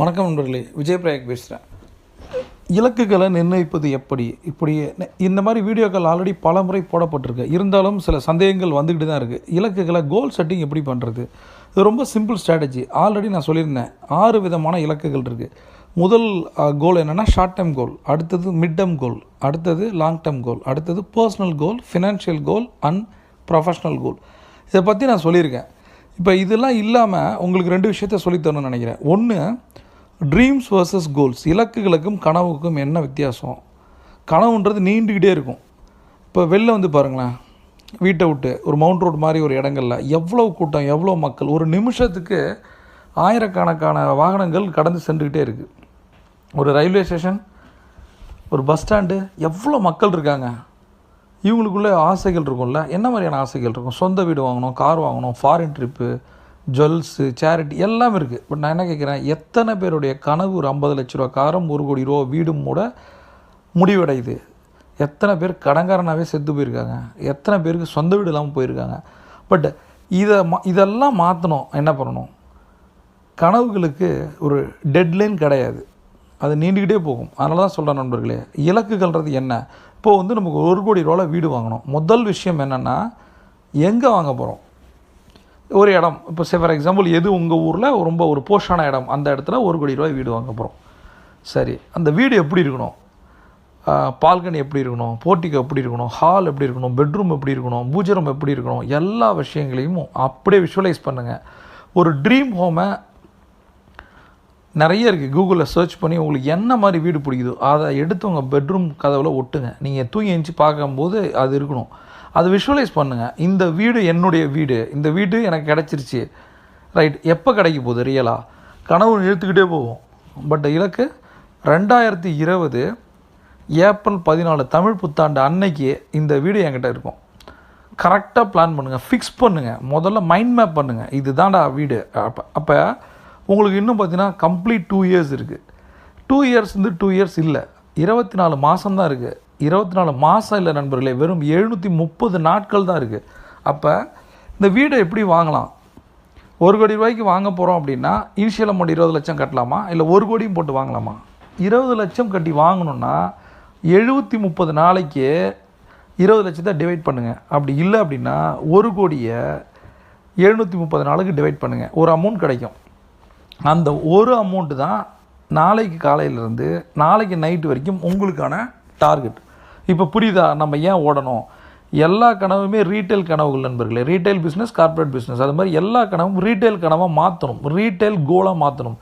வணக்கம் நண்பர்களே விஜய் பிரயாக் பேசுகிறேன் இலக்குகளை நிர்ணயிப்பது எப்படி? இப்படி இந்த மாதிரி வீடியோக்கள் ஆல்ரெடி பல முறை போடப்பட்டிருக்கு. இருந்தாலும் சில சந்தேகங்கள் வந்துக்கிட்டு தான் இருக்குது இலக்குகளை கோல் செட்டிங் எப்படி பண்ணுறது இது ரொம்ப சிம்பிள் ஸ்ட்ராட்டஜி ஆல்ரெடி நான் சொல்லியிருந்தேன் ஆறு விதமான இலக்குகள் இருக்குது முதல் கோல் என்னென்னா ஷார்ட் டேர்ம் கோல் அடுத்தது மிட் டேர்ம் கோல் அடுத்தது லாங் டேர்ம் கோல் அடுத்தது personal goal financial goal and professional goal இதை பற்றி நான் சொல்லியிருக்கேன். இப்போ இதெல்லாம் இல்லாமல் உங்களுக்கு ரெண்டு விஷயத்த சொல்லித் தரணும்னு நினைக்கிறேன். ஒன்று ட்ரீம்ஸ் வர்சஸ் கோல்ஸ் இலக்குகளுக்கும் கனவுக்கும் என்ன வித்தியாசம்? கனவுன்றது நீண்டுக்கிட்டே இருக்கும். இப்போ வெளில வந்து பாருங்களேன். வீட்டை விட்டு ஒரு மவுண்ட் ரோடு மாதிரி ஒரு இடங்கள்ல எவ்வளோ கூட்டம் எவ்வளோ மக்கள்? ஒரு நிமிஷத்துக்கு ஆயிரக்கணக்கான வாகனங்கள் கடந்து சென்றுக்கிட்டே இருக்குது ஒரு ரயில்வே ஸ்டேஷன் ஒரு பஸ் ஸ்டாண்டு எவ்வளோ மக்கள் இருக்காங்க? இவங்களுக்குள்ளே ஆசைகள் இருக்கும்ல. என்ன மாதிரியான ஆசைகள் இருக்கும்? சொந்த வீடு வாங்கணும் கார் வாங்கணும் ஃபாரின் ட்ரிப்பு ஜுவல்ஸு சேரிட்டி எல்லாம் இருக்குது பட் நான் என்ன கேட்குறேன் எத்தனை பேருடைய கனவு ஒரு ஐம்பது லட்ச ரூபா காரம் ஒரு கோடி ரூபா வீடும் கூட முடிவடையுது. எத்தனை பேர் கடன்காரனாகவே செத்து போயிருக்காங்க. எத்தனை பேருக்கு சொந்த வீடு இல்லாமல் போயிருக்காங்க. பட் இதை மா இதெல்லாம் மாற்றணும் என்ன பண்ணணும்? கனவுகளுக்கு ஒரு டெட்லைன் கிடையாது. அது நீண்டுக்கிட்டே போகும். அதனால தான் சொல்கிறேன் நண்பர்களே இலக்குகள்ன்றது என்ன? இப்போ வந்து நமக்கு ஒரு கோடி ரூபாவில் வீடு வாங்கணும். முதல் விஷயம் என்னென்னா எங்கே வாங்க போகிறோம் ஒரு இடம். இப்போ சே ஃபார் எக்ஸாம்பிள் எது உங்கள் ஊரில் ரொம்ப ஒரு போஷான இடம்? அந்த இடத்துல ஒரு கோடி ரூபாய் வீடு வாங்க போகிறோம் சரி அந்த வீடு எப்படி இருக்கணும்? பால்கனி எப்படி இருக்கணும்? போர்ட்டிகோ எப்படி இருக்கணும்? ஹால் எப்படி இருக்கணும்? பெட்ரூம் எப்படி இருக்கணும்? பூஜை ரூம் எப்படி இருக்கணும்? எல்லா விஷயங்களையும் அப்படியே விஷுவலைஸ் பண்ணுங்கள் ஒரு ட்ரீம் ஹோமை நிறைய இருக்குது கூகுளில் சர்ச் பண்ணி உங்களுக்கு என்ன மாதிரி வீடு பிடிக்குதோ அதை எடுத்து உங்கள் பெட்ரூம் கதவில் ஒட்டுங்க. நீங்கள் தூங்கி எழுந்துச்சி பார்க்கும்போது அது இருக்கணும். அது விஷுவலைஸ் பண்ணுங்கள் இந்த வீடு என்னுடைய வீடு. இந்த வீடு எனக்கு கிடச்சிருச்சு. ரைட் எப்போ கிடைக்க போகுது? ரியலாக கனவு இழுத்துக்கிட்டே போகும். பட் இலக்கு ரெண்டாயிரத்தி இருபது ஏப்ரல் பதினாலு தமிழ் புத்தாண்டு அன்னைக்கு இந்த வீடு என்கிட்ட இருக்கும். கரெக்டாக பிளான் பண்ணுங்கள் ஃபிக்ஸ் பண்ணுங்கள் முதல்ல மைண்ட் மேப் பண்ணுங்கள் இதுதான்டா வீடு. அப்போ அப்போ உங்களுக்கு இன்னும் பார்த்தீங்கன்னா கம்ப்ளீட் டூ இயர்ஸ் இருக்குது டூ இயர்ஸ் வந்து டூ இயர்ஸ் இல்லை. இருபத்தி நாலு மாதம் தான் இருக்குது இருபத்தி நாலு மாதம் இல்லை நண்பர்களே வெறும் எழுநூற்றி முப்பது நாட்கள் தான் இருக்குது அப்போ இந்த வீடை எப்படி வாங்கலாம்? ஒரு கோடி ரூபாய்க்கு வாங்க போகிறோம் அப்படின்னா இனிஷியல் அமௌண்ட் இருபது லட்சம் கட்டலாமா? இல்லை ஒரு கோடியும் போட்டு வாங்கலாமா? இருபது லட்சம் கட்டி வாங்கணுன்னா எழுபத்தி முப்பது நாளைக்கு இருபது லட்சத்தை டிவைட் பண்ணுங்கள் அப்படி இல்லை அப்படின்னா ஒரு கோடியை எழுநூற்றி முப்பது நாளுக்கு டிவைட் பண்ணுங்கள் ஒரு அமௌண்ட் கிடைக்கும். அந்த ஒரு அமௌண்ட்டு தான் நாளைக்கு காலையிலேருந்து நாளைக்கு நைட்டு வரைக்கும் உங்களுக்கான டார்கெட் இப்போ புரியுதா? நம்ம ஏன் ஓடணும்? எல்லா கனவுமே ரீட்டைல் கனவுகள் நண்பர்களே. ரீட்டைல் பிஸ்னஸ் கார்ப்பரேட் பிஸ்னஸ் அது மாதிரி எல்லா கனவும் ரீட்டைல் கனவாக மாற்றணும் ரீட்டைல் கோலாக மாற்றணும்